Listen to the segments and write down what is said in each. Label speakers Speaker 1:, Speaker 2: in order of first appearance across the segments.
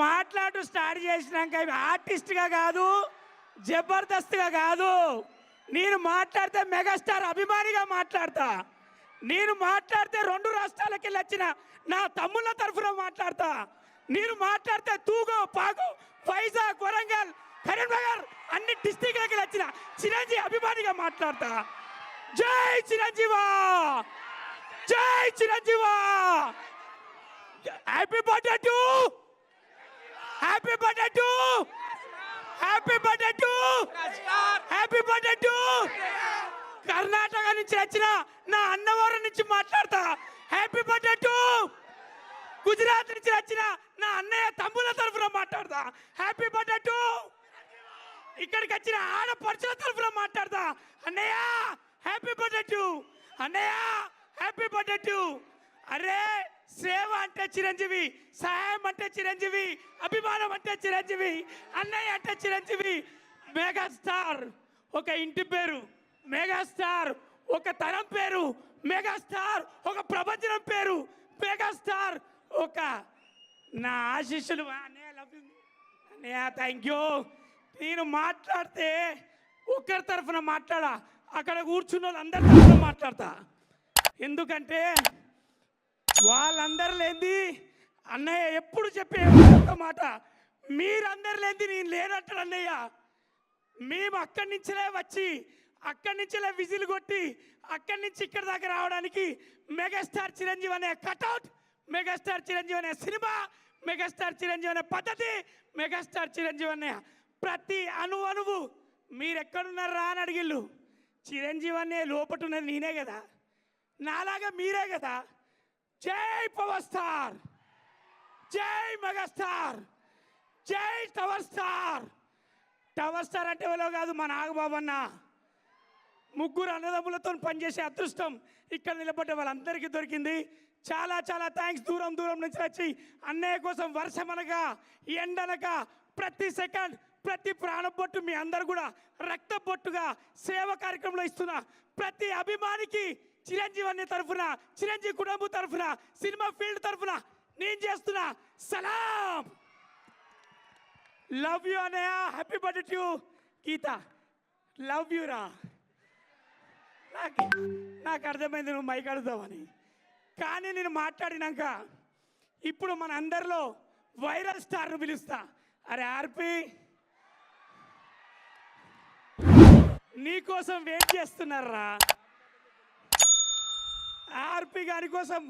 Speaker 1: మాట్లాడు స్టార్ట్ చేసినాక ఆర్టిస్ట్గా కాదు జబర్దస్త్గా కాదు. నేను మాట్లాడితే మెగాస్టార్ అభిమానిగా మాట్లాడతా. నేను మాట్లాడితే రెండు రాష్ట్రాలకి వెళ్ళి వచ్చిన నా తమ్ముళ్ళ తరఫున మాట్లాడతా. నేను మాట్లాడితే తూగో పాగో వైజాగ్ వరంగల్ కరీంనగర్ అన్ని డిస్టిక్లకి వచ్చిన చిరంజీవి అభిమానిగా మాట్లాడతా. జై చిరంజీవా! జై చిరంజీవా! Happy birthday to happy birthday to happy birthday to happy birthday to Karnataka నుంచి వచ్చిన నా అన్నవరం నుంచి మాట్లాడతా. హ్యాపీ బర్త్డే టు గుజరాత్ నుంచి వచ్చిన నా అన్నయ్య తమ్ముల తరఫున మాట్లాడతా. హ్యాపీ బర్త్డే టు ఇక్కడికి వచ్చిన ఆడపడుచుల తరఫున మాట్లాడతా. అన్నయ్య హ్యాపీ బర్త్డే టు అన్నయ్య హ్యాపీ బర్త్డే టు అరే సేవ అంటే చిరంజీవి సహాయం అంటే చిరంజీవి అభిమానం అంటే చిరంజీవి అన్నయ్య అంటే చిరంజీవి. మెగాస్టార్ ఒక ఇంటి పేరు మెగాస్టార్ ఒక తరం పేరు మెగాస్టార్ ఒక ప్రపంచం పేరు మెగాస్టార్ ఒక నా ఆశీస్సులు. అన్నయ్య లవ్ అన్నయ్య థ్యాంక్ యూ నేను మాట్లాడితే ఒకరి తరఫున మాట్లాడా? అక్కడ కూర్చున్న వాళ్ళందరి తరఫున మాట్లాడతా. ఎందుకంటే వాళ్ళందరు లేంది అన్నయ్య ఎప్పుడు చెప్పే ఒక్క మాట? మీరందరు లేంది నేను లేనట్టు అన్నయ్య. మేము అక్కడి నుంచిలే వచ్చి అక్కడి నుంచిలే విజిల్ కొట్టి అక్కడి నుంచి ఇక్కడ దాకా రావడానికి మెగాస్టార్ చిరంజీవి అనే కటౌట్ మెగాస్టార్ చిరంజీవి అనే సినిమా మెగాస్టార్ చిరంజీవి అనే పద్ధతి మెగాస్టార్ చిరంజీవి అనే ప్రతి అణు అణువు మీరెక్కడున్నారా అని అడిగిళ్ళు. చిరంజీవి అనే లోపట ఉన్నది నేనే కదా. నాలాగా మీరే కదా. జై పవర్ స్టార్! జై మెగాస్టార్! జై టవర్ స్టార్! టవర్ స్టార్ అంటే ఎవరో కాదు మా నాగబాబు అన్న. ముగ్గురు అన్నదమ్ములతో పనిచేసే అదృష్టం ఇక్కడ నిలబడ్డ వాళ్ళందరికీ దొరికింది. చాలా చాలా థ్యాంక్స్ దూరం దూరం నుంచి వచ్చి అన్నయ్య కోసం వర్షమనగా ఎండనక ప్రతి సెకండ్ ప్రతి ప్రాణబొట్టు మీ అందరు కూడా రక్త బొట్టుగా సేవ కార్యక్రమంలో ఇస్తున్న ప్రతి అభిమానికి చిరంజీవి అనే తరఫున చిరంజీవి కుటుంబం తరఫున సినిమా ఫీల్డ్ తరఫున నేను చేస్తున్నా సలాం! లవ్ యూ అనయ్య happy birthday to Geetha love you రా. నాకు నాకు అర్థమైంది నువ్వు మైక్ అడుగుతావని కానీ నేను మాట్లాడినాక ఇప్పుడు మన అందరిలో వైరల్ స్టార్ను పిలుస్తా. అరే ఆర్పి నీకోసం వెయిట్ చేస్తున్నారా? ఆర్పి గారి కోసం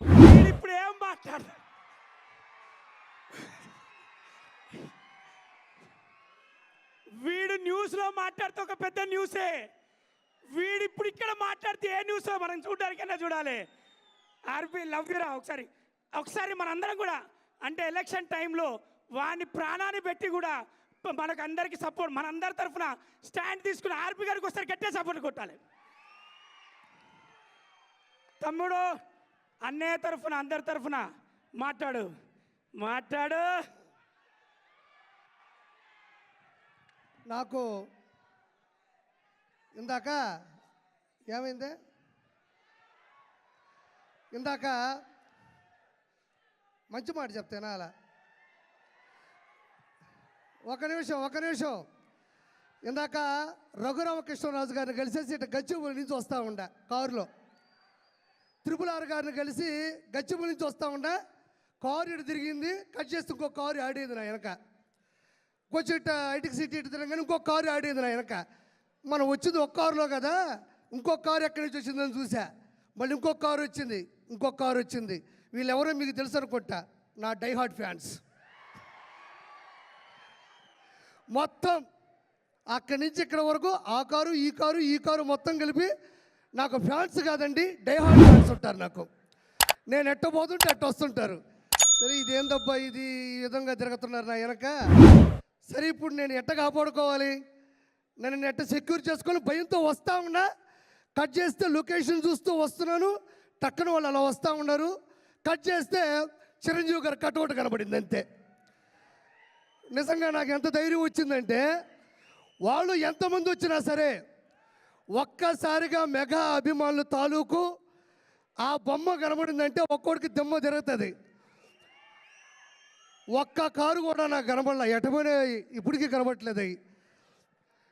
Speaker 1: వీడు ఇప్పుడు ఏం మాట్లాడు వీడు న్యూస్లో మాట్లాడితే ఒక పెద్ద న్యూసే. వీడు ఇప్పుడు ఇక్కడ మాట్లాడితే ఏ న్యూసో మనం చూడడానికైనా చూడాలి. ఆర్పి లవ్ యూరా ఒకసారి. ఒకసారి మనందరం కూడా అంటే ఎలక్షన్ టైంలో వాని ప్రాణాన్ని పెట్టి కూడా మనకు అందరికీ సపోర్ట్ మనందరి తరఫున స్టాండ్ తీసుకుని ఆర్పి గారికి ఒకసారి గట్టే సపోర్ట్ కొట్టాలి. తమ్ముడు అన్నయ్య తరఫున అందరి తరఫున మాట్లాడు. మాట్లాడు.
Speaker 2: నాకు ఇందాక ఏమైంది? ఇందాక మంచి మాట చెప్తేనా అలా ఒక నిమిషం ఒక నిమిషం. ఇందాక రఘురామకృష్ణరాజు గారిని కలిసేసి ఇటు గచ్చిబౌలి నుంచి వస్తూ ఉండ కారులో. త్రిపుల్ ఆర్ గారిని కలిసి గచ్చిబౌలి నుంచి వస్తూ ఉండ కారు ఇటు తిరిగింది కట్ చేస్తే ఇంకో కారు ఆడేది నా వెనక. కొంచెం ఇటు ఐటికి సిటీ ఇటు తిరగానే ఇంకో కారు ఆడేది నా వెనక. మనం వచ్చింది ఒక కారులో కదా ఇంకో కారు ఎక్కడి నుంచి వచ్చిందని చూసా మళ్ళీ ఇంకో కారు వచ్చింది ఇంకో కారు వచ్చింది. వీళ్ళెవరో మీకు తెలుసు అనుకుంటా నా డైహార్ట్ ఫ్యాన్స్. మొత్తం అక్కడి నుంచి ఇక్కడ వరకు ఆ కారు ఈ కారు ఈ కారు మొత్తం కలిపి నాకు ఫ్యాన్స్ కాదండి డైహార్డ్ ఫ్యాన్స్ ఉంటారు నాకు. నేను ఎట్ట పోతుంటే ఎట్ట వస్తుంటారు. సరే ఇదేందబ్బా ఇది? ఈ విధంగా తిరుగుతున్నారు నా వెనక. సరే ఇప్పుడు నేను ఎట్ట కాపాడుకోవాలి? నన్ను ఎట్ట సెక్యూర్ చేసుకొని భయంతో వస్తా ఉన్నా కట్ చేస్తే లొకేషన్ చూస్తూ వస్తున్నాను టక్కన వాళ్ళు అలా వస్తూ ఉన్నారు. కట్ చేస్తే చిరంజీవి గారు కటౌట్ కనబడింది అంతే. నిజంగా నాకు ఎంత ధైర్యం వచ్చిందంటే వాళ్ళు ఎంతమంది వచ్చినా సరే ఒక్కసారిగా మెగా అభిమానులు తాలూకు ఆ బొమ్మ కనబడిందంటే ఒక్కోడికి దెమ్మ తిరుగుతుంది. ఒక్క కారు కూడా నాకు కనబడలే. ఎటపోయినా ఇప్పటికీ కనబడట్లేదు అవి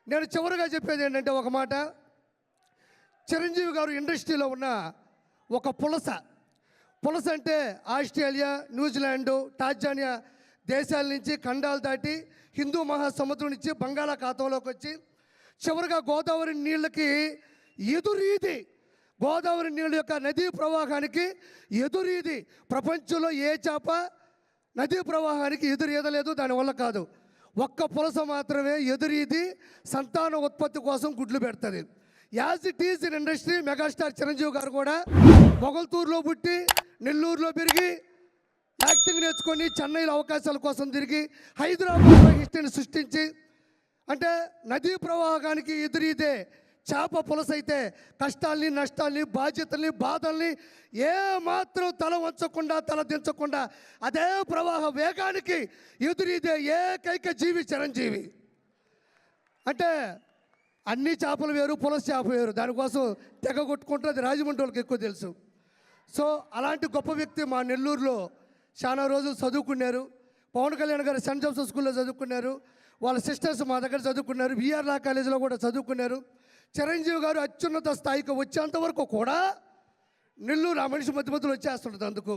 Speaker 2: నేను చివరిగా చెప్పేది ఏంటంటే ఒక మాట. చిరంజీవి గారు ఇండస్ట్రీలో ఉన్న ఒక పులస. పులస అంటే ఆస్ట్రేలియా న్యూజిలాండ్ టాంజానియా దేశాల నుంచి ఖండాలు దాటి హిందూ మహాసముద్రం నుంచి బంగాళాఖాతంలోకి వచ్చి చివరిగా గోదావరి నీళ్ళకి ఎదురీది. గోదావరి నీళ్ళ యొక్క నదీ ప్రవాహానికి ఎదురీది. ప్రపంచంలో ఏ చేప నదీ ప్రవాహానికి ఎదురు ఈదలేదు దానివల్ల కాదు. ఒక్క పులస మాత్రమే ఎదురీది సంతాన ఉత్పత్తి కోసం గుడ్లు పెడుతుంది. As it is in industry megastar Chiranjeevi garu కూడా మొగల్తూరులో పుట్టి నెల్లూరులో పెరిగి యాక్టింగ్ నేర్చుకొని చెన్నైలో అవకాశాల కోసం తిరిగి హైదరాబాద్లో హిస్టరీని సృష్టించి అంటే నదీ ప్రవాహానికి ఎదురీదే చేప పులసైతే కష్టాల్ని నష్టాల్ని బాధ్యతల్ని బాధల్ని ఏ మాత్రం తల వంచకుండా తల దించకుండా అదే ప్రవాహ వేగానికి ఎదురీదే ఏకైక జీవి చిరంజీవి. అంటే అన్ని చేపలు వేరు పులస చేప వేరు. దానికోసం తెగ కొట్టుకుంటున్నది అది రాజమండ్రి వాళ్ళకి ఎక్కువ తెలుసు. సో అలాంటి గొప్ప వ్యక్తి మా నెల్లూరులో చాలా రోజులు చదువుకున్నారు. పవన్ కళ్యాణ్ గారు సెంట్ జోసెఫ్ స్కూల్లో చదువుకున్నారు. వాళ్ళ సిస్టర్స్ మా దగ్గర చదువుకున్నారు. విఆర్ లా కాలేజీలో కూడా చదువుకున్నారు. చిరంజీవి గారు అత్యున్నత స్థాయికి వచ్చేంత వరకు కూడా నెల్లూరు ఆ మనిషి మధ్య మధ్యలో వచ్చేస్తుంటుంది అందుకు.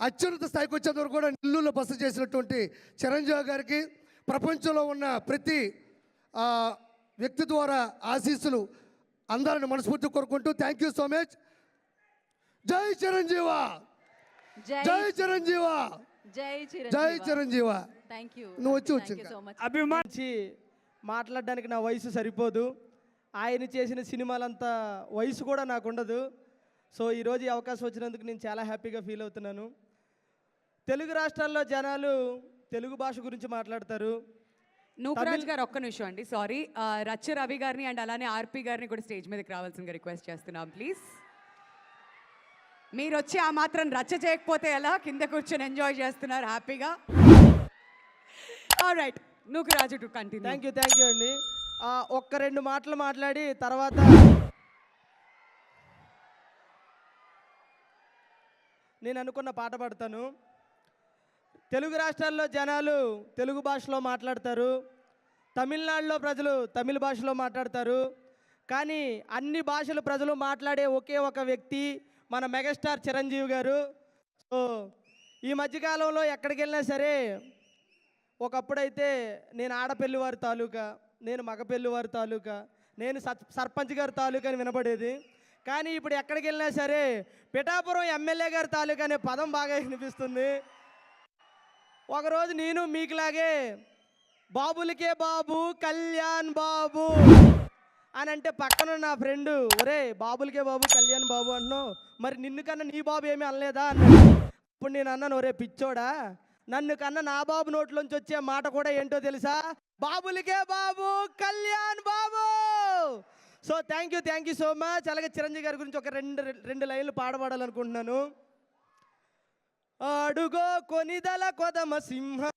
Speaker 2: అత్యున్నత స్థాయికి వచ్చేంత వరకు కూడా నెల్లూరులో బస చేసినటువంటి చిరంజీవి గారికి ప్రపంచంలో ఉన్న ప్రతి ఆ, వ్యక్తి ద్వారా ఆశీస్సులు అందరిని మనస్ఫూర్తి కోరుకుంటూ థ్యాంక్ యూ సో మచ్ జై చిరంజీవా!
Speaker 3: జై
Speaker 2: జై చిరంజీవా!
Speaker 3: జై
Speaker 2: జై చిరంజీవా!
Speaker 3: థ్యాంక్ యూ
Speaker 2: నువ్వు వచ్చి వచ్చు
Speaker 3: థ్యాంక్ యూ
Speaker 2: ఇంకా.
Speaker 3: సో మచ్
Speaker 1: అభిమాన్
Speaker 4: గురించి మాట్లాడడానికి నా వయసు సరిపోదు. ఆయన చేసిన సినిమాలంతా వయసు కూడా నాకు ఉండదు. సో ఈరోజు ఈ అవకాశం వచ్చినందుకు నేను చాలా హ్యాపీగా ఫీల్ అవుతున్నాను. తెలుగు రాష్ట్రాల్లో జనాలు తెలుగు భాష గురించి మాట్లాడతారు.
Speaker 5: నూకరాజ్ గారు ఒక్క నిమిషం అండి. సారీ రచ్చ రవి గారిని అండ్ అలానే ఆర్పి గారిని కూడా స్టేజ్ మీదకి రావాల్సిందిగా రిక్వెస్ట్ చేస్తున్నాం. ప్లీజ్ మీరు వచ్చి ఆ మాత్రం రచ్చ చేయకపోతే ఎలా? కింద కూర్చొని ఎంజాయ్ చేస్తున్నారు హ్యాపీగా. Right Nukaraju to continue
Speaker 4: thank you thank you అండి. ఒక్క రెండు మాటలు మాట్లాడి తర్వాత నేను అనుకున్న పాట పాడతాను. తెలుగు రాష్ట్రాల్లో జనాలు తెలుగు భాషలో మాట్లాడతారు. తమిళనాడులో ప్రజలు తమిళ భాషలో మాట్లాడతారు. కానీ అన్ని భాషల ప్రజలు మాట్లాడే ఒకే ఒక వ్యక్తి మన మెగాస్టార్ చిరంజీవి గారు. సో ఈ మధ్యకాలంలో ఎక్కడికి వెళ్ళినా సరే ఒకప్పుడైతే నేను ఆడపల్లివారి తాలూకా నేను మగపెళ్ళి వారి తాలూకా నేను సర్పంచ్ గారి తాలూకా అని వినపడేది కానీ ఇప్పుడు ఎక్కడికి వెళ్ళినా సరే పిఠాపురం ఎమ్మెల్యే గారి తాలూకా అనే పదం బాగా వినిపిస్తుంది. ఒకరోజు నేను మీకులాగే బాబులకే బాబు కళ్యాణ్ బాబు అని అంటే పక్కన నా ఫ్రెండు ఒరే బాబులకే బాబు కళ్యాణ్ బాబు అంటున్నావు. మరి నిన్ను కన్నా నీ బాబు ఏమీ అనలేదా? అన్నాడు. ఇప్పుడు నేను అన్నాను ఒరే పిచ్చోడా నన్ను కన్నా నా బాబు నోట్లోంచి వచ్చే మాట కూడా ఏంటో తెలుసా? బాబులకే బాబు Kalyan Babu! So thank you thank you so much అలాగే చిరంజీవి గారి గురించి ఒక రెండు రెండు లైన్లు పాడబడాలనుకుంటున్నాను. అడుగో కొనిదల కొదమ సింహం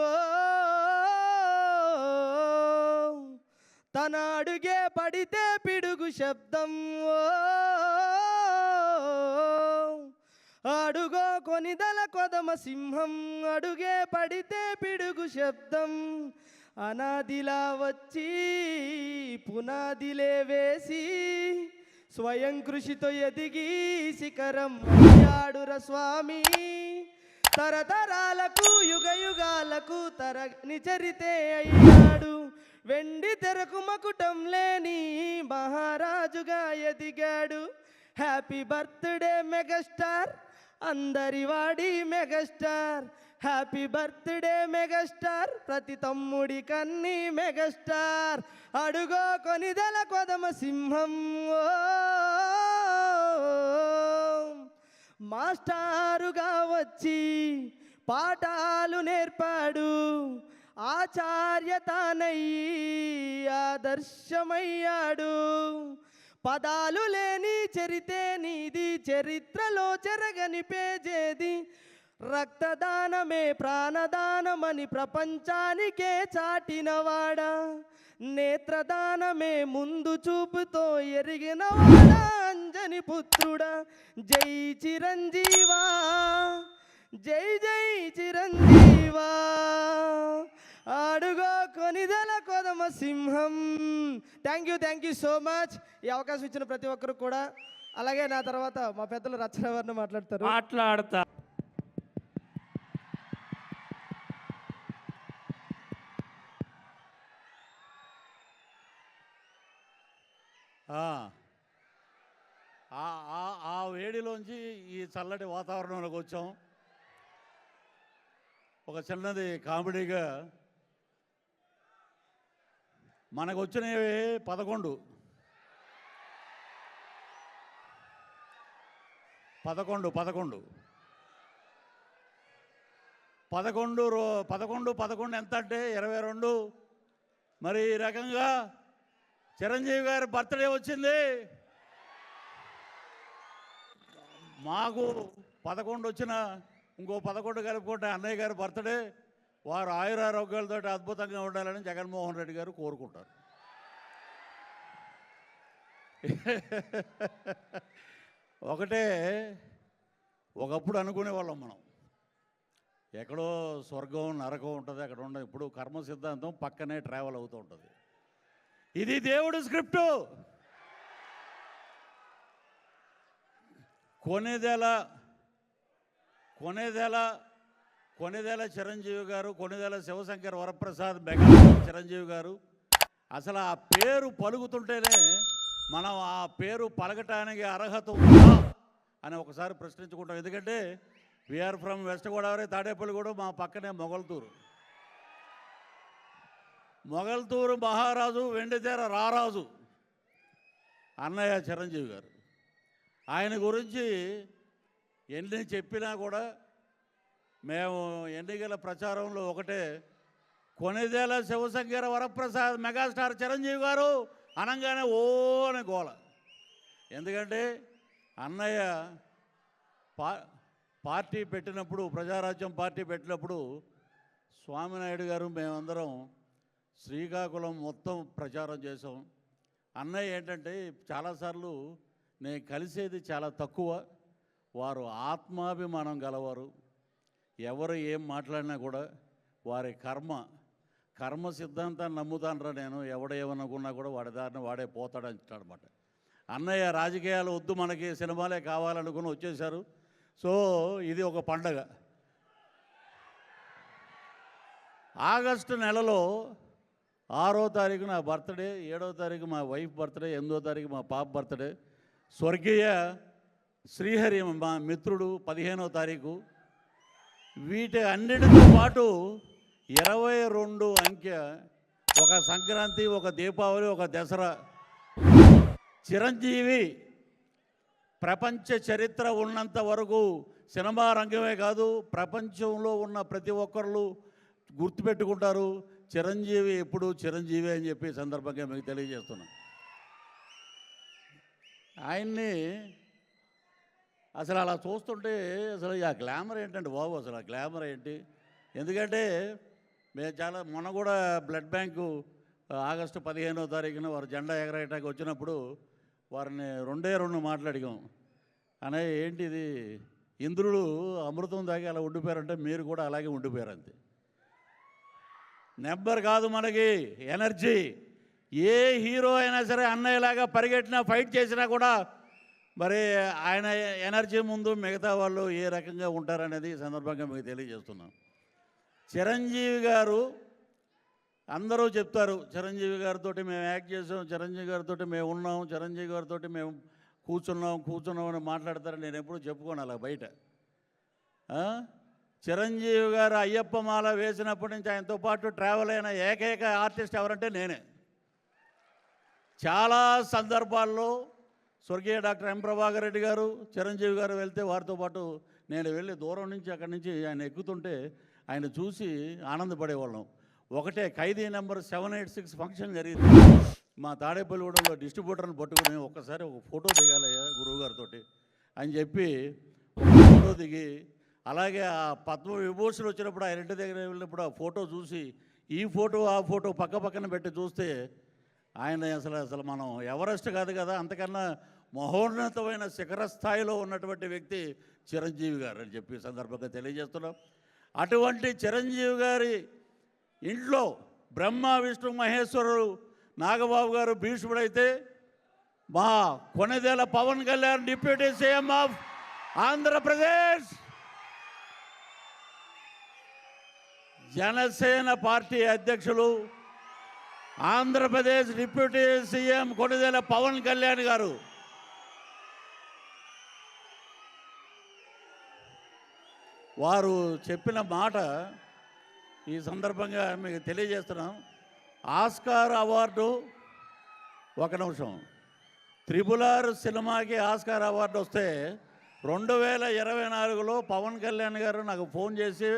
Speaker 4: ఓ, తన అడుగే పడితే పిడుగు శబ్దం ఓ, అడుగో కొనిదల కొదమ సింహం అడుగే పడితే పిడుగు శబ్దం. అనాదిలా వచ్చి పునాదిలే వేసి స్వయం కృషితో ఎదిగి శిఖరం అయ్యాడుర స్వామి. తరతరాలకు యుగ యుగాలకు తరని చరితే అయ్యాడు. వెండి తెరకు మకుటం లేని మహారాజుగా ఎదిగాడు. Happy birthday megastar. అందరి వాడి మెగాస్టార్. Happy birthday megastar. ప్రతి తమ్ముడి కన్ని మెగాస్టార్. అడుగో కొనిదల కొదమ సింహం. మాస్టారుగా వచ్చి పాఠాలు నేర్పాడు. ఆచార్య తానయ్యి ఆదర్శమయ్యాడు. పదాలు లేని చరితే నీది చరిత్రలో చెరగని పేజేది. రక్తదానమే ప్రాణదానమని ప్రపంచానికే చాటినవాడా. నేత్రదానమే ముందు చూపుతో ఎరిగినవాడా అంజని పుత్రుడా. జై చిరంజీవా జై జై చిరంజీవా. అడుగో కొనిదల కొదమ సింహం. Thank you thank you so much ఈ అవకాశం ఇచ్చిన ప్రతి ఒక్కరు కూడా. అలాగే నా తర్వాత మా పెద్దలు రచన మాట్లాడతారు.
Speaker 1: మాట్లాడతా.
Speaker 6: ఆ. ఆ- ఆ- ఆ వేడిలోంచి ఈ చల్లటి వాతావరణంలోకి వచ్చాం. ఒక చిన్నది కామెడీగా మనకు వచ్చినవి పదకొండు. పదకొండు పదకొండు. పదకొండు రో పదకొండు పదకొండు ఎంత అంటే ఇరవై రెండు. మరి ఈ రకంగా చిరంజీవి గారి బర్త్డే వచ్చింది. మాకు పదకొండు వచ్చిన ఇంకో పదకొండు కలుపుకుంటే అన్నయ్య గారి బర్త్డే. వారు ఆయురారోగ్యాలతో అద్భుతంగా ఉండాలని జగన్మోహన్ రెడ్డి గారు కోరుకుంటారు. ఒకటే ఒకప్పుడు అనుకునే వాళ్ళం మనం. ఎక్కడో స్వర్గం నరకం ఉంటుంది అక్కడ ఉండదు ఇప్పుడు కర్మ సిద్ధాంతం పక్కనే ట్రావెల్ అవుతూ ఉంటుంది. ఇది దేవుడు స్క్రిప్టు. కొనేదెలా కొనేదెలా కొనిదేల చిరంజీవి గారు కొనిదేల శివశంకర్ వరప్రసాద్ మెగా చిరంజీవి గారు. అసలు ఆ పేరు పలుకుతుంటేనే మనం ఆ పేరు పలకటానికి అర్హత ఉందా అని ఒకసారి ప్రశ్నించుకుంటాం. ఎందుకంటే we are from west Godavari Tadepalligudem మా పక్కనే మొగల్తూరు. మొగల్తూరు మహారాజు వెండితేర రారాజు అన్నయ్య చిరంజీవి గారు. ఆయన గురించి ఎన్ని చెప్పినా కూడా మేము ఎన్నికల ప్రచారంలో ఒకటే కొనిదేల శివశంకర వరప్రసాద్ మెగాస్టార్ చిరంజీవి గారు అనగానే ఓ గోళ గోల. ఎందుకంటే అన్నయ్య పా పార్టీ పెట్టినప్పుడు ప్రజారాజ్యం పార్టీ పెట్టినప్పుడు స్వామినాయుడు గారు మేమందరం శ్రీకాకుళం మొత్తం ప్రచారం చేసాం అన్నయ్య ఏంటంటే చాలాసార్లు నేను కలిసేది చాలా తక్కువ వారు ఆత్మాభిమానం గలవారు. ఎవరు ఏం మాట్లాడినా కూడా వారి కర్మ కర్మ సిద్ధాంతాన్ని నమ్ముతానరా నేను? ఎవడేమనుకున్నా కూడా వాడి దారిని వాడే పోతాడని అనమాట అన్నయ్య రాజకీయాలు వద్దు మనకి సినిమాలే కావాలనుకుని వచ్చేసారు సో ఇది ఒక పండగ. ఆగస్టు నెలలో ఆరో తారీఖు నా బర్త్డే ఏడో తారీఖు మా వైఫ్ బర్త్డే ఎనిమిదో తారీఖు మా పాప బర్త్డే. స్వర్గీయ శ్రీహరి మా మిత్రుడు పదిహేనో తారీఖు. వీటి అన్నిటితో పాటు ఇరవై రెండు అంకె ఒక సంక్రాంతి ఒక దీపావళి ఒక దసరా. చిరంజీవి ప్రపంచ చరిత్ర ఉన్నంత వరకు సినిమా రంగమే కాదు ప్రపంచంలో ఉన్న ప్రతి ఒక్కరు గుర్తుపెట్టుకుంటారు చిరంజీవి ఎప్పుడు చిరంజీవి అని చెప్పి సందర్భంగా మీకు తెలియజేస్తున్నాను ఆయన్ని అసలు అలా చూస్తుంటే అసలు ఆ గ్లామర్ ఏంటంటే బాబు? అసలు ఆ గ్లామర్ ఏంటి? ఎందుకంటే మేము చాలా మొన్న కూడా బ్లడ్ బ్యాంకు ఆగస్టు పదిహేనో తారీఖున వారు జెండా ఎగరేయటానికి వచ్చినప్పుడు వారిని రెండే రెండు మాట్లాడిగాం. అనే ఏంటి ఇది? ఇంద్రుడు అమృతం తాగి అలా ఉండిపోయారంటే మీరు కూడా అలాగే ఉండిపోయారు అంతే. నెంబర్ కాదు మనకి ఎనర్జీ. ఏ హీరో అయినా సరే అన్నయ్యలాగా పరిగెట్టినా ఫైట్ చేసినా కూడా మరి ఆయన ఎనర్జీ ముందు మిగతా వాళ్ళు ఏ రకంగా ఉంటారనేది ఈ సందర్భంగా మీకు తెలియజేస్తున్నాం చిరంజీవి గారు అందరూ చెప్తారు చిరంజీవి గారితో మేము యాక్ట్ చేసాం చిరంజీవి గారితో మేము ఉన్నాం చిరంజీవి గారితో మేము కూర్చున్నాం కూర్చున్నాం అని మాట్లాడతారని నేను ఎప్పుడూ చెప్పుకోను అలా బయట. చిరంజీవి గారు అయ్యప్ప మాల వేసినప్పటి నుంచి ఆయనతో పాటు ట్రావెల్ అయిన ఏకైక ఆర్టిస్ట్ ఎవరంటే నేనే. చాలా సందర్భాల్లో స్వర్గీయ డాక్టర్ ఎం ప్రభాకర్ రెడ్డి గారు చిరంజీవి గారు వెళ్తే వారితో పాటు నేను వెళ్ళి దూరం నుంచి అక్కడి నుంచి ఆయన ఎక్కుతుంటే ఆయన చూసి ఆనందపడేవాళ్ళం. ఒకటే Khaidi number seven eight six function జరిగింది. మా తాడేపల్లిగూడెంలో డిస్ట్రిబ్యూటర్ని పట్టుకుని ఒక్కసారి ఒక ఫోటో దిగాలయ్యా గురువుగారితో అని చెప్పి ఒక ఫోటో దిగి అలాగే ఆ పద్మ విభూషణ్ వచ్చినప్పుడు ఆయన ఇంటి దగ్గర వెళ్ళినప్పుడు ఆ ఫోటో చూసి ఈ ఫోటో ఆ ఫోటో పక్క పక్కన పెట్టి చూస్తే ఆయన అసలు అసలు మనం ఎవరెస్ట్ కాదు కదా అంతకన్నా మహోన్నతమైన శిఖర స్థాయిలో ఉన్నటువంటి వ్యక్తి చిరంజీవి గారు అని చెప్పి సందర్భంగా తెలియజేస్తున్నాం. అటువంటి చిరంజీవి గారి ఇంట్లో బ్రహ్మ విష్ణు మహేశ్వరుడు నాగబాబు గారు భీష్ముడైతే మా Konidela Pawan Kalyan deputy CM of Andhra Pradesh. Jana Sena party అధ్యక్షులు ఆంధ్రప్రదేశ్ డిప్యూటీ సీఎం కొనిదేల పవన్ కళ్యాణ్ గారు. వారు చెప్పిన మాట ఈ సందర్భంగా మీకు తెలియజేస్తున్నాం. ఆస్కార్ అవార్డు ఒక నిమిషం. త్రిబుల్ ఆర్ సినిమాకి ఆస్కార్ అవార్డు వస్తే రెండు వేల ఇరవై నాలుగులో పవన్ కళ్యాణ్ గారు నాకు ఫోన్ చేసి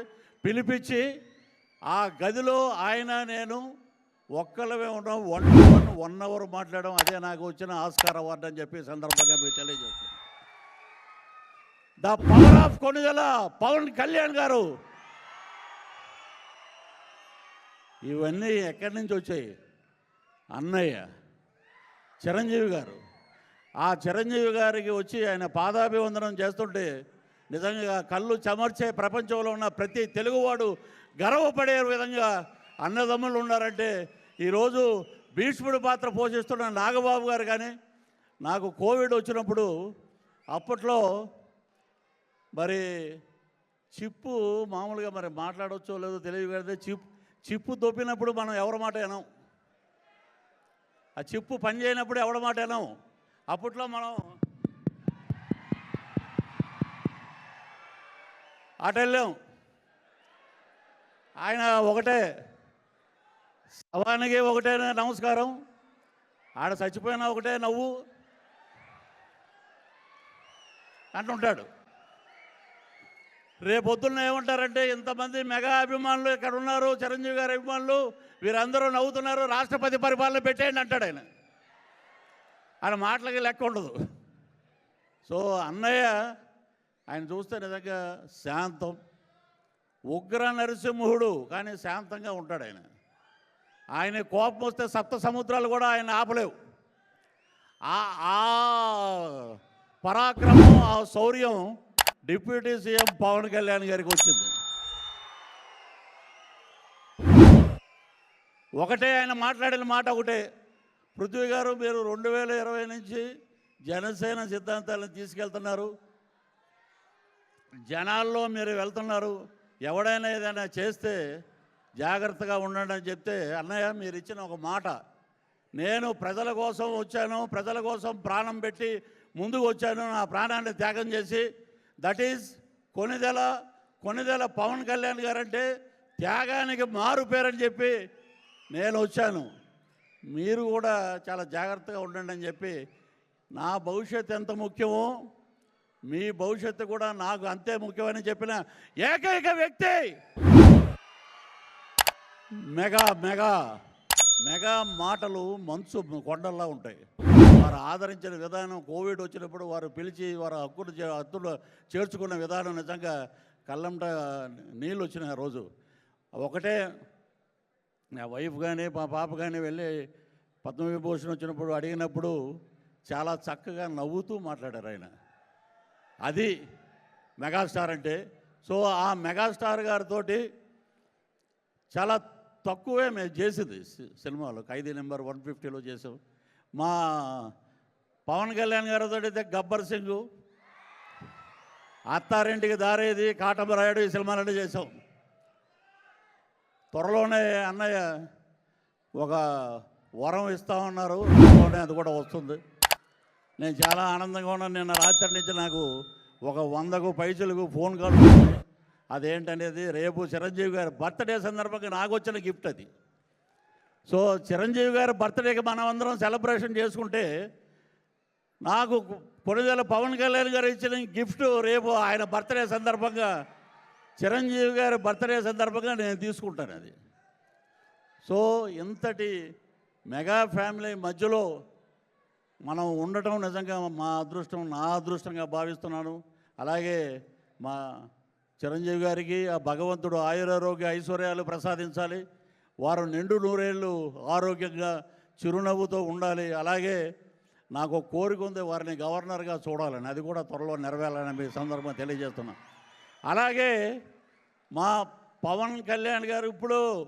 Speaker 6: పిలిపించి ఆ గదిలో ఆయన నేను ఒక్కళ్ళమే ఉన్నాం one to one one hour మాట్లాడడం అదే నాకు వచ్చిన ఆస్కార్ అవార్డు అని చెప్పి సందర్భంగా మీకు తెలియజేస్తున్నాను the power of Konidela Pavan Kalyan గారు. ఇవన్నీ ఎక్కడి నుంచి వచ్చాయి? అన్నయ్య చిరంజీవి గారు. ఆ చిరంజీవి గారికి వచ్చి ఆయన పాదాభివందనం చేస్తుంటే నిజంగా కళ్ళు చెమర్చే ప్రపంచంలో ఉన్న ప్రతి తెలుగువాడు గర్వపడే విధంగా అన్నదమ్ములు ఉన్నారంటే ఈరోజు భీష్ముడి పాత్ర పోషిస్తున్న నాగబాబు గారు కానీ నాకు కోవిడ్ వచ్చినప్పుడు అప్పట్లో మరి చిప్పు మామూలుగా మరి మాట్లాడవచ్చో లేదో తెలియదు కదా చిప్ చిప్పు దొప్పినప్పుడు మనం ఎవరి మాట వినాం ఆ చిప్పు పని చేయనప్పుడు ఎవరి మాట వినాం అప్పట్లో మనం అటు వెళ్ళాం ఆయన ఒకటే శవానికి ఒకటే నమస్కారం. ఆడ చచ్చిపోయినా ఒకటే నవ్వు. అంటుంటాడు. రేపొద్దున్న ఏమంటారంటే ఇంతమంది మెగా అభిమానులు ఇక్కడ ఉన్నారు చిరంజీవి గారి అభిమానులు వీరందరూ నవ్వుతున్నారు రాష్ట్రపతి పరిపాలన పెట్టేయండి అంటాడు ఆయన. ఆయన మాటలకి లెక్క ఉండదు. సో అన్నయ్య ఆయన చూస్తే నిజంగా శాంతం. ఉగ్ర నరసింహుడు కానీ శాంతంగా ఉంటాడు ఆయన. ఆయన కోపం వస్తే సప్త సముద్రాలు కూడా ఆయన ఆపలేవు. ఆ ఆ పరాక్రమం ఆ శౌర్యం డిప్యూటీ సీఎం పవన్ కళ్యాణ్ గారికి వచ్చింది. ఒకటే ఆయన మాట్లాడిన మాట ఒకటే పృథ్వీ గారు మీరు రెండు వేల ఇరవై నుంచి జనసేన సిద్ధాంతాలను తీసుకెళ్తున్నారు. జనాల్లో మీరు వెళ్తున్నారు. ఎవడైనా ఏదైనా చేస్తే జాగ్రత్తగా ఉండండి అని చెప్తే అన్నయ్య మీరు ఇచ్చిన ఒక మాట. నేను ప్రజల కోసం వచ్చాను ప్రజల కోసం ప్రాణం పెట్టి ముందుకు వచ్చాను నా ప్రాణాన్ని త్యాగం చేసి దట్ ఈజ్ కొనిదెల కొనిదెల పవన్ కళ్యాణ్ గారంటే త్యాగానికి మారు పేరని చెప్పి నేను వచ్చాను. మీరు కూడా చాలా జాగ్రత్తగా ఉండండి అని చెప్పి నా భవిష్యత్ ఎంత ముఖ్యమో మీ భవిష్యత్తు కూడా నాకు అంతే ముఖ్యమని చెప్పిన ఏకైక వ్యక్తి మెగా మెగా మెగా మాటలు మంచు కొండల్లా ఉంటాయి. వారు ఆదరించిన విధానం కోవిడ్ వచ్చినప్పుడు వారు పిలిచి వారు హక్కులు చే- హక్కులు చేర్చుకున్న విధానం నిజంగా కళ్ళంట నీళ్ళు వచ్చిన ఆ రోజు. ఒకటే నా వైఫ్ కానీ మా పాప కానీ వెళ్ళి పద్మవిభూషణ్ వచ్చినప్పుడు అడిగినప్పుడు చాలా చక్కగా నవ్వుతూ మాట్లాడారు ఆయన. అది మెగాస్టార్ అంటే. సో ఆ మెగాస్టార్ గారితోటి చాలా తక్కువే మేము చేసింది సి- సినిమాలో. ఖైదీ నెంబర్ వన్ ఫిఫ్టీలో చేసాం. మా పవన్ కళ్యాణ్ గారితో అయితే గబ్బర్ సింగ్. అత్తారింటికి దారేది కాటమరాయుడు ఈ సినిమాలన్నీ చేసాం. త్వరలోనే అన్నయ్య ఒక వరం ఇస్తా ఉన్నారు. త్వరలోనే అది కూడా వస్తుంది. నేను చాలా ఆనందంగా ఉన్నాను. నిన్న రాత్రి నుంచి నాకు ఒక వందకు పైసలకు ఫోన్ కాల్ అదేంటనేది రేపు చిరంజీవి గారి బర్త్డే సందర్భంగా నాకు వచ్చిన గిఫ్ట్ అది. సో చిరంజీవి గారి బర్త్డేకి మనం అందరం సెలబ్రేషన్ చేసుకుంటే నాకు కొనిదెల పవన్ కళ్యాణ్ గారు ఇచ్చిన గిఫ్ట్ రేపు ఆయన బర్త్డే సందర్భంగా చిరంజీవి గారి బర్త్డే సందర్భంగా నేను తీసుకుంటాను అది. సో ఇంతటి మెగా ఫ్యామిలీ మధ్యలో మనం ఉండటం నిజంగా మా అదృష్టం నా అదృష్టంగా భావిస్తున్నాను. అలాగే మా చిరంజీవి గారికి ఆ భగవంతుడు ఆయురారోగ్య ఐశ్వర్యాలు ప్రసాదించాలి. వారు నిండు నూరేళ్ళు ఆరోగ్యంగా చిరునవ్వుతో ఉండాలి. అలాగే నాకు కోరిక ఉంది వారిని గవర్నర్గా చూడాలని. అది కూడా త్వరలో నెరవేరాలని మీ సందర్భంగా తెలియజేస్తున్నా. అలాగే మా పవన్ కళ్యాణ్ గారు ఇప్పుడు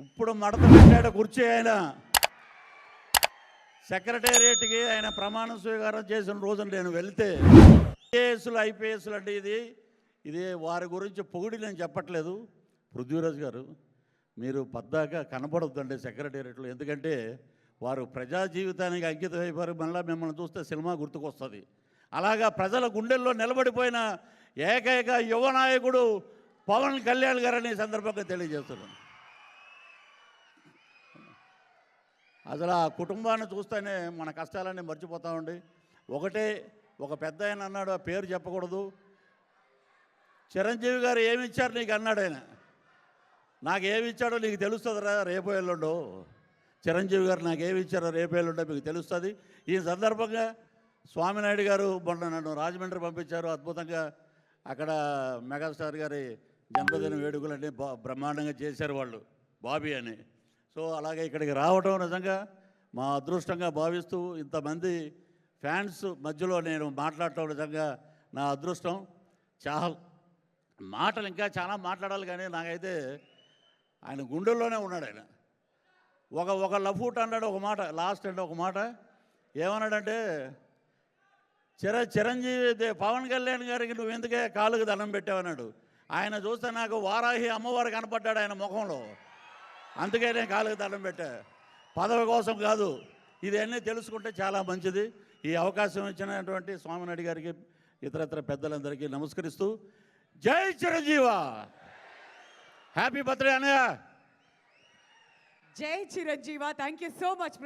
Speaker 6: ఇప్పుడు మడత పెట్టాడు కుర్చీ ఆయన. సెక్రటేరియట్కి ఆయన ప్రమాణ స్వీకారం చేసిన రోజున నేను వెళ్తే ఐఏఎస్లు ఐపీఎస్లు అంటే ఇది ఇది వారి గురించి పొగిడి నేను చెప్పట్లేదు. పృథ్వీరాజ్ గారు మీరు పద్దాక కనపడొద్దండి సెక్రటేరియట్లో. ఎందుకంటే వారు ప్రజా జీవితానికి అంకితం అయిపోయారు. మళ్ళీ మిమ్మల్ని చూస్తే సినిమా గుర్తుకొస్తుంది. అలాగా ప్రజల గుండెల్లో నిలబడిపోయిన ఏకైక యువ నాయకుడు పవన్ కళ్యాణ్ గారని సందర్భంగా తెలియజేస్తున్నాను. అసలు ఆ కుటుంబాన్ని చూస్తేనే మన కష్టాలన్నీ మర్చిపోతామండి. ఒకటే ఒక పెద్ద ఆయన అన్నాడు ఆ పేరు చెప్పకూడదు. చిరంజీవి గారు ఏమి ఇచ్చారు నీకు అన్నాడు ఆయన. నాకు ఏమి ఇచ్చాడో నీకు తెలుస్తుందిరా రేపు ఎల్లుండో. చిరంజీవి గారు నాకు ఏమిచ్చారో రేపు ఎల్లుండో మీకు తెలుస్తుంది. ఈ సందర్భంగా స్వామినాయుడు గారు మొన్న నన్ను రాజమండ్రి పంపించారు. అద్భుతంగా అక్కడ మెగాస్టార్ గారి జన్మదిన వేడుకలన్నీ బా బ్రహ్మాండంగా చేశారు వాళ్ళు బాబీ అని. సో అలాగే ఇక్కడికి రావడం నిజంగా మా అదృష్టంగా భావిస్తూ ఇంతమంది ఫ్యాన్స్ మధ్యలో నేను మాట్లాడటం నిజంగా నా అదృష్టం. చాలా మాటలు ఇంకా చాలా మాట్లాడాలి కానీ నాకైతే ఆయన గుండెల్లోనే ఉన్నాడు ఆయన. ఒక ఒక లఫూట్ అన్నాడు ఒక మాట లాస్ట్ అంటే ఒక మాట. ఏమన్నాడంటే చిర చిరంజీవి దే- పవన్ కళ్యాణ్ గారికి నువ్వు ఎందుకే కాలుకు దండం పెట్టావన్నాడు ఆయన చూస్తే నాకు వారాహి అమ్మవారు కనపడ్డాడు ఆయన ముఖంలో. అందుకే నేను కాలుకు దండం పెట్టా. పదవి కోసం కాదు ఇదన్నీ తెలుసుకుంటే చాలా మంచిది. ఈ అవకాశం ఇచ్చినటువంటి స్వామినాయుడు గారికి ఇతరత్ర పెద్దలందరికీ నమస్కరిస్తూ జై చిరంజీవ. హ్యాపీ బర్త్డే అన్నయ్య
Speaker 5: జై Chiranjeeva. Thank you so much